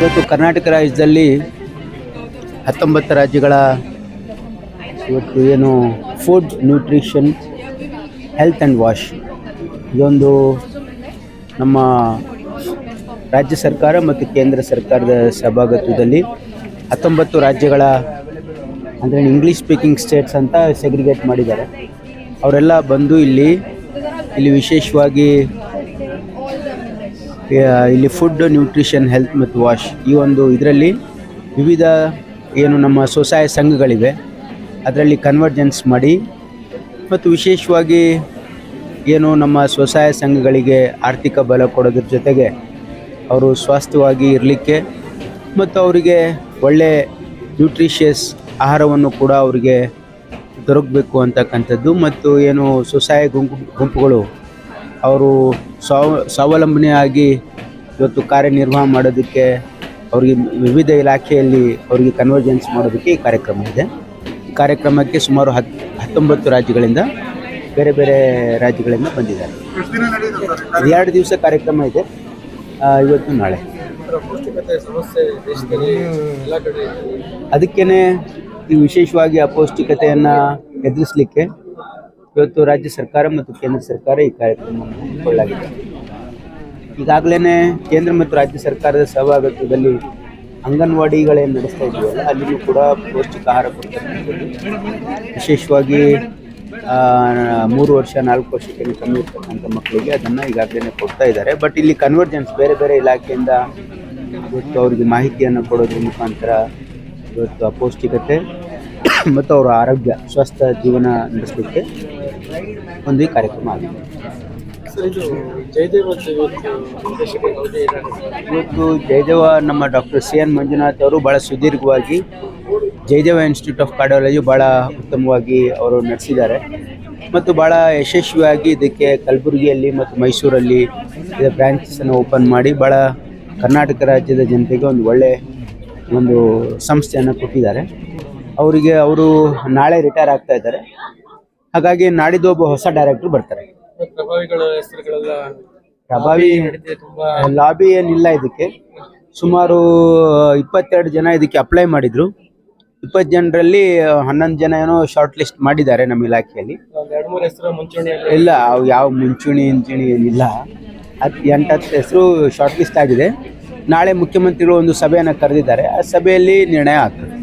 ಇವತ್ತು ಕರ್ನಾಟಕ ರಾಜ್ಯದಲ್ಲಿ ಹತ್ತೊಂಬತ್ತು ರಾಜ್ಯಗಳ ಇವತ್ತು ಏನು food nutrition health and wash ಇದೊಂದು ನಮ್ಮ ರಾಜ್ಯ ಸರ್ಕಾರ ಮತ್ತು ಕೇಂದ್ರ ಸರ್ಕಾರದ ಸಭಾಗತ್ವದಲ್ಲಿ ಹತ್ತೊಂಬತ್ತು ರಾಜ್ಯಗಳ ಅಂದರೆ ಇಂಗ್ಲೀಷ್ ಸ್ಪೀಕಿಂಗ್ ಸ್ಟೇಟ್ಸ್ ಅಂತ ಸೆಗ್ರಿಗೇಟ್ ಮಾಡಿದ್ದಾರೆ. ಅವರೆಲ್ಲ ಬಂದು ಇಲ್ಲಿ ಇಲ್ಲಿ ವಿಶೇಷವಾಗಿ ಇಲ್ಲಿ ಫುಡ್ ನ್ಯೂಟ್ರಿಷನ್ ಹೆಲ್ತ್ ಮತ್ತು ವಾಶ್ ಈ ಒಂದು ಇದರಲ್ಲಿ ವಿವಿಧ ಏನು ನಮ್ಮ ಸ್ವಸಹಾಯ ಸಂಘಗಳಿವೆ. ಅದರಲ್ಲಿ ಕನ್ವರ್ಜೆನ್ಸ್ ಮಾಡಿ ಮತ್ತು ವಿಶೇಷವಾಗಿ ಏನು ನಮ್ಮ ಸ್ವಸಹಾಯ ಸಂಘಗಳಿಗೆ ಆರ್ಥಿಕ ಬಲ ಕೊಡೋದ್ರ ಜೊತೆಗೆ ಅವರು ಸ್ವಾಸ್ಥ್ಯವಾಗಿ ಇರಲಿಕ್ಕೆ ಮತ್ತು ಅವರಿಗೆ ಒಳ್ಳೆ ನ್ಯೂಟ್ರಿಷಿಯಸ್ ಆಹಾರವನ್ನು ಕೂಡ ಅವರಿಗೆ ದೊರಕಬೇಕು ಅಂತಕ್ಕಂಥದ್ದು. ಮತ್ತು ಏನು ಸ್ವಸಹಾಯ ಗುಂಪು, ಗುಂಪುಗಳು ಅವರು ಸ್ವಾವ ಸ್ವಾವಲಂಬನೆಯಾಗಿ ಇವತ್ತು ಕಾರ್ಯನಿರ್ವಹ ಮಾಡೋದಕ್ಕೆ ಅವರಿಗೆ ವಿವಿಧ ಇಲಾಖೆಯಲ್ಲಿ ಅವರಿಗೆ ಕನ್ವರ್ಜೆನ್ಸ್ ಮಾಡೋದಕ್ಕೆ ಈ ಕಾರ್ಯಕ್ರಮ ಇದೆ. ಈ ಕಾರ್ಯಕ್ರಮಕ್ಕೆ ಸುಮಾರು ಹತ್ ಹತ್ತೊಂಬತ್ತು ರಾಜ್ಯಗಳಿಂದ ಬೇರೆ ಬೇರೆ ರಾಜ್ಯಗಳಿಂದ ಬಂದಿದ್ದಾರೆ. ಎರಡು ದಿವಸ ಕಾರ್ಯಕ್ರಮ ಇದೆ. ಇವತ್ತು ನಾಳೆ. ಅದಕ್ಕೇ ಈ ವಿಶೇಷವಾಗಿ ಅಪೌಷ್ಟಿಕತೆಯನ್ನು ಎದುರಿಸಲಿಕ್ಕೆ ಇವತ್ತು ರಾಜ್ಯ ಸರ್ಕಾರ ಮತ್ತು ಕೇಂದ್ರ ಸರ್ಕಾರ ಈ ಕಾರ್ಯಕ್ರಮವನ್ನು ಹಮ್ಮಿಕೊಳ್ಳಲಾಗಿದೆ. ಈಗಾಗಲೇ ಕೇಂದ್ರ ಮತ್ತು ರಾಜ್ಯ ಸರ್ಕಾರದ ಸಹಭಾಗಿತ್ವದಲ್ಲಿ ಅಂಗನವಾಡಿಗಳೇನು ನಡೆಸ್ತಾ ಇದೆಯಲ್ಲ ಅಲ್ಲಿಯೂ ಕೂಡ ಪೌಷ್ಟಿಕ ಆಹಾರ ಕೊಡ್ತಕ್ಕಂಥದ್ದು ವಿಶೇಷವಾಗಿ ಮೂರು ವರ್ಷ, ನಾಲ್ಕು ವರ್ಷಕ್ಕೆ ಕಮ್ಮಿ ಇರ್ತಕ್ಕಂಥ ಮಕ್ಕಳಿಗೆ ಅದನ್ನು ಈಗಾಗಲೇ ಕೊಡ್ತಾ ಇದ್ದಾರೆ. ಬಟ್ ಇಲ್ಲಿ ಕನ್ವರ್ಜೆನ್ಸ್ ಬೇರೆ ಬೇರೆ ಇಲಾಖೆಯಿಂದ ಇವತ್ತು ಅವರಿಗೆ ಮಾಹಿತಿಯನ್ನು ಕೊಡೋದ್ರ ಮುಖಾಂತರ ಇವತ್ತು ಅಪೌಷ್ಟಿಕತೆ ಮತ್ತು ಅವರ ಆರೋಗ್ಯ ಸ್ವಸ್ಥ ಜೀವನ ನಡೆಸಲಿಕ್ಕೆ ಒಂದು ಈ ಕಾರ್ಯಕ್ರಮ ಆಗಿದೆ. ಇವತ್ತು ಜಯದೇವ ನಮ್ಮ ಡಾಕ್ಟರ್ ಸಿ ಎನ್ ಮಂಜುನಾಥ್ ಅವರು ಭಾಳ ಸುದೀರ್ಘವಾಗಿ ಜಯದೇವ ಇನ್ಸ್ಟಿಟ್ಯೂಟ್ ಆಫ್ ಕಾರ್ಡಿಯಾಲಜಿ ಭಾಳ ಉತ್ತಮವಾಗಿ ಅವರು ನಡೆಸಿದ್ದಾರೆ. ಮತ್ತು ಭಾಳ ಯಶಸ್ವಿಯಾಗಿ ಇದಕ್ಕೆ ಕಲಬುರಗಿಯಲ್ಲಿ ಮತ್ತು ಮೈಸೂರಲ್ಲಿ ಇದರ ಬ್ರಾಂಚಸನ್ನು ಓಪನ್ ಮಾಡಿ ಭಾಳ ಕರ್ನಾಟಕ ರಾಜ್ಯದ ಜನತೆಗೆ ಒಂದು ಒಳ್ಳೆ ಒಂದು ಸಂಸ್ಥೆಯನ್ನು ಕೊಟ್ಟಿದ್ದಾರೆ. ಅವರಿಗೆ ಅವರು ನಾಳೆ ರಿಟೈರ್ ಆಗ್ತಾ ಇದ್ದಾರೆ. ಹಾಗಾಗಿ ನಾಡಿದ್ದು ಒಬ್ಬ ಹೊಸ ಡೈರೆಕ್ಟರ್ ಬರ್ತಾರೆ. ಪ್ರಭಾವಿಗಳ ಹೆಸರುಗಳೆಲ್ಲ ಪ್ರಭಾವಿ ಲಾಬಿ ಏನಿಲ್ಲ ಇದಕ್ಕೆ. ಸುಮಾರು ಇಪ್ಪತ್ತೆರಡು ಜನ ಇದಕ್ಕೆ ಅಪ್ಲೈ ಮಾಡಿದ್ರು. ಇಪ್ಪತ್ತು ಜನರಲ್ಲಿ ಹನ್ನೊಂದು ಜನ ಏನೋ ಶಾರ್ಟ್ ಲಿಸ್ಟ್ ಮಾಡಿದ್ದಾರೆ ನಮ್ಮ ಇಲಾಖೆಯಲ್ಲಿ. ಇಲ್ಲ ಅವು ಯಾವ ಮುಂಚೂಣಿ ಇಂಚೂಣಿ ಏನಿಲ್ಲ. ಹತ್ತು ಎಂಟು ಹತ್ತು ಹೆಸರು ಶಾರ್ಟ್ ಲಿಸ್ಟ್ ಆಗಿದೆ. ನಾಳೆ ಮುಖ್ಯಮಂತ್ರಿಗಳು ಒಂದು ಸಭೆಯನ್ನು ಕರೆದಿದ್ದಾರೆ. ಆ ಸಭೆಯಲ್ಲಿ ನಿರ್ಣಯ ಆಗ್ತದೆ.